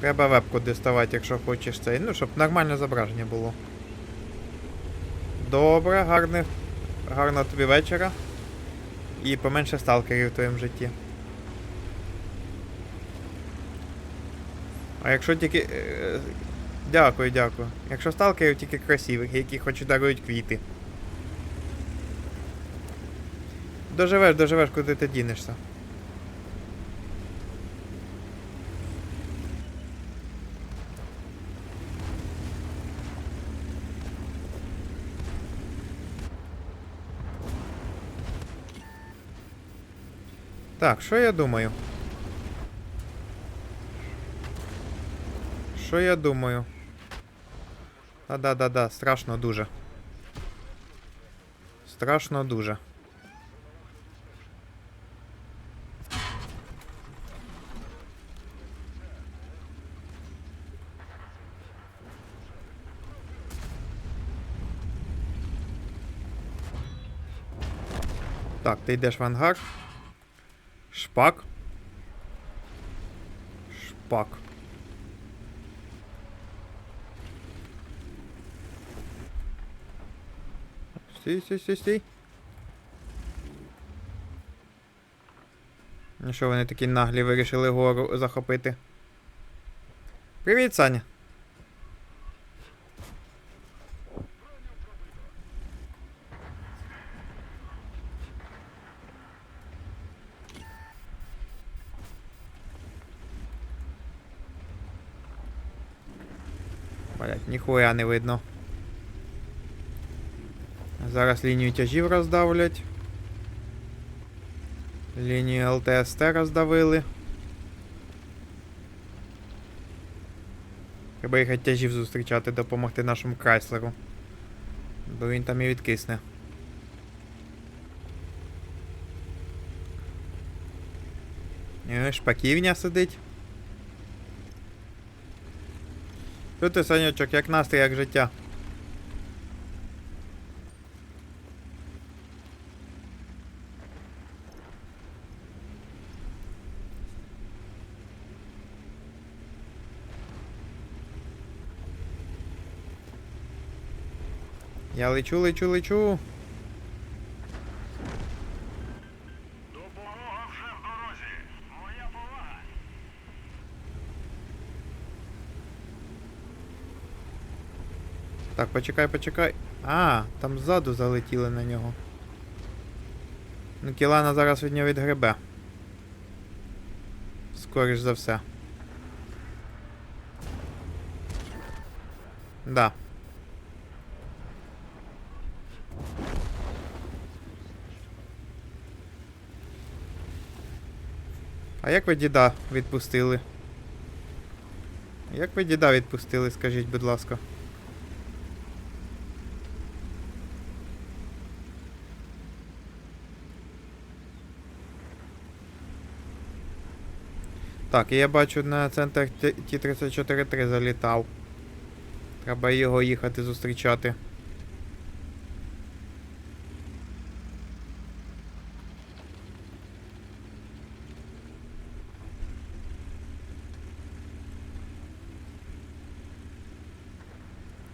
Треба вебку доставати, якщо хочеш цей. Ну, щоб нормальне зображення було. Добре, гарне, гарного тобі вечора. І поменше сталкерів в твоєму житті. А якщо тільки. е, Дякую, дякую. Якщо сталкерів тільки красивих, які хоч і дарують квіти. Доживеш, доживеш, куди ти дінешся. Так, що я думаю? Що я думаю? Да-да-да-да, страшно дуже. Страшно дуже. Так, ти йдеш в ангар. Шпак. Шпак. Стій, стій, стій, стій. Ну що вони такі наглі вирішили гору захопити? Привіт, Саня. Блять, ніхуя не видно. Зараз лінію тяжів роздавлять. Лінію ЛТСТ роздавили. Треба їхати тяжів зустрічати, допомогти нашому Крайслеру. Бо він там і відкисне. Шпаківня сидить. Що ти, Санючок, як настрій, як життя? Я лечу, лечу, лечу. Так, почекай, почекай. А, там ззаду залетіли на нього. Ну, Кілана зараз від нього відгребе. Скоріш за все. Да. А як ви діда відпустили? Як ви діда відпустили, скажіть, будь ласка. Так, я бачу на центр Т- Ті-34-3 залітав. Треба його їхати зустрічати.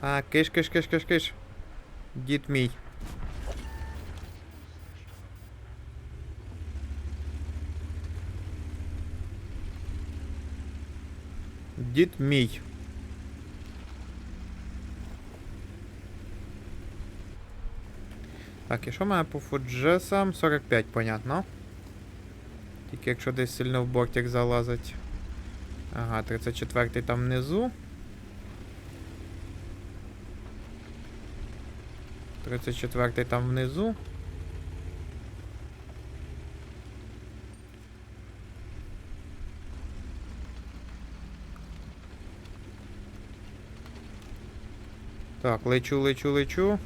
А, киш, киш, киш, киш, киш. Дід мій. Дід мій. Так, і що мене по фуджесам? 45, понятно. Тільки якщо десь сильно в бортик залазить. Ага, 34 там внизу. 34 там внизу. Так, лечу, лечу, лечу.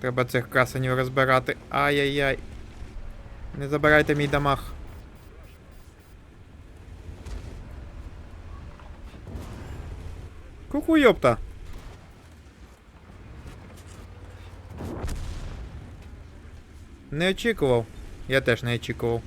Треба цих красенів розбирати. Ай-яй-яй. Не забирайте мій дамаг. Куку йопта. Не очікував. Я теж не очікував.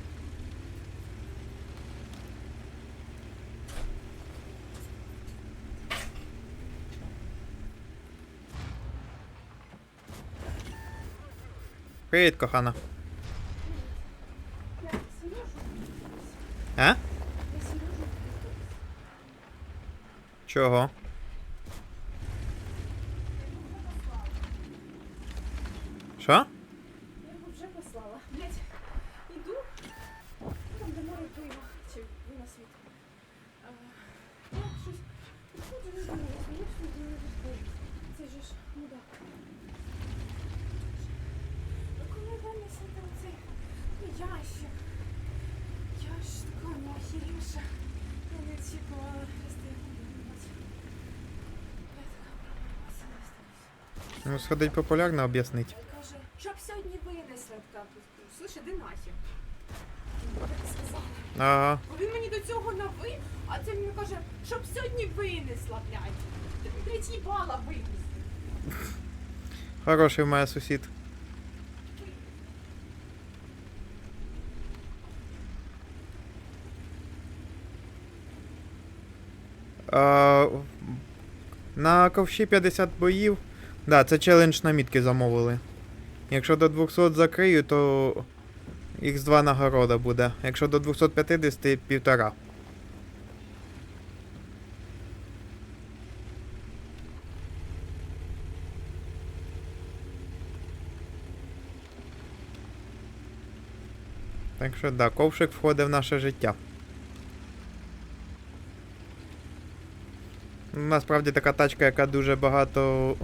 Привіт, кохана. А? Чого? Що? Я його вже послала. Блять, іду. Там де море пиво. Чи ви на світ. А, Я щось підходжу, не знаю, я сюди не відходжу. Це же ж мудак. Ну коли винесете оцей ну, ящик. Я ж така ну охерівша. Я не очікувала, що ти подивилась. Я така провалилася на столі. Ну, сходить популярно об'яснить. Каже, щоб сьогодні винесли така тут. Слушай, іди нахер. Ага. Бо він мені до цього на ви, а це мені каже, щоб сьогодні винесла, блядь. Тобі, блядь, їбала винести. Хороший в мене сусід. А, на ковші 50 боїв. Да, це челендж на мітки замовили. Якщо до 200 закрию, то Х2 нагорода буде. Якщо до 250 півтора. Так що да, ковшик входить в наше життя. Насправді така тачка, яка дуже багато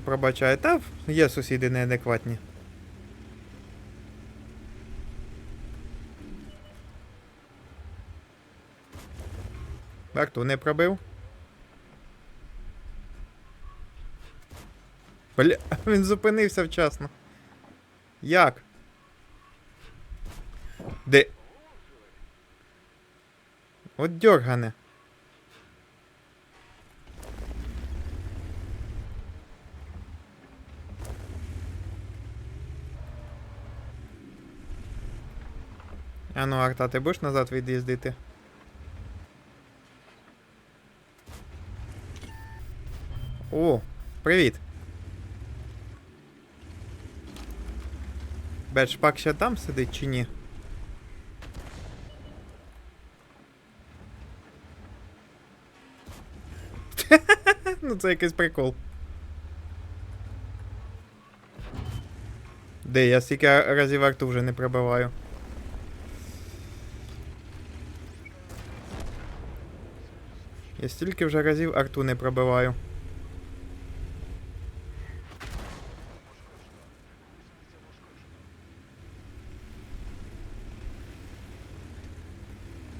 пробачає. Та є сусіди неадекватні. Арту не пробив. Бля, він зупинився вчасно. Як? Де? От дьоргане. А ну, Арта, ти будеш назад від'їздити? О, привіт. Бетшпак ще там сидить чи ні? ну це якийсь прикол. Де я стільки разів арту вже не пробиваю. Я стільки вже разів арту не пробиваю.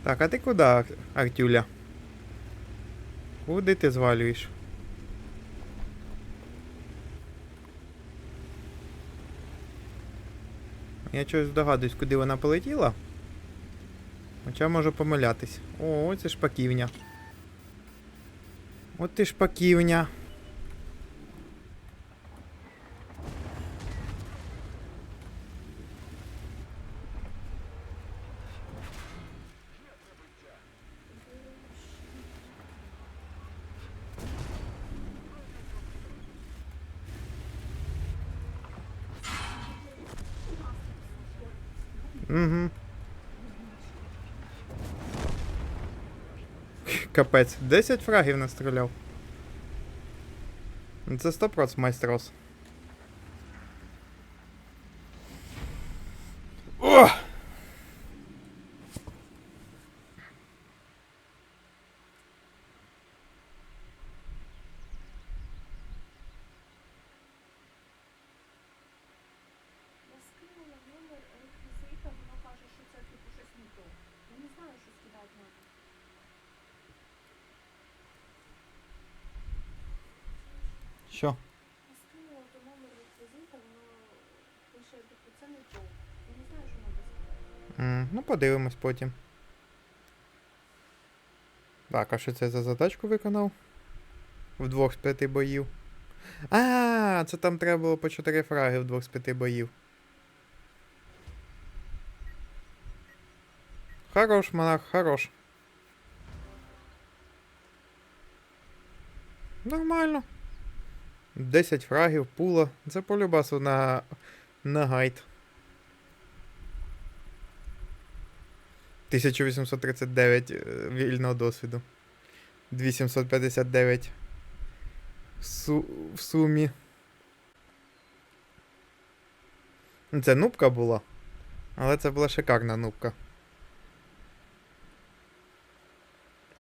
Так, а ти куди, Ар- Артюля? Куди ти звалюєш? Я чогось здогадуюсь, куди вона полетіла. Хоча можу помилятись. О, це шпаківня. От ти шпаківня. Угу. Капець, 10 фрагів настріляв. Це 100% майстрос. О! Я скинула номер реквізита, воно каже, що це типу щось не то. Я не знаю, що скидати надо. Що? Я скинула до номер реквізита, воно пише, типу, це не то. Я не знаю, що надо сказати. М, ну, подивимось потім. Так, а що це за задачку виконав? В двох з п'яти боїв. А, це там треба було по 4 фраги в двох з п'яти боїв. Хорош, монах, хорош. Нормально. 10 фрагів, пула. Це по любасу на, на гайд. 1839 е, вільного досвіду. 2759 в, су- в сумі. Це нубка була. Але це була шикарна нубка.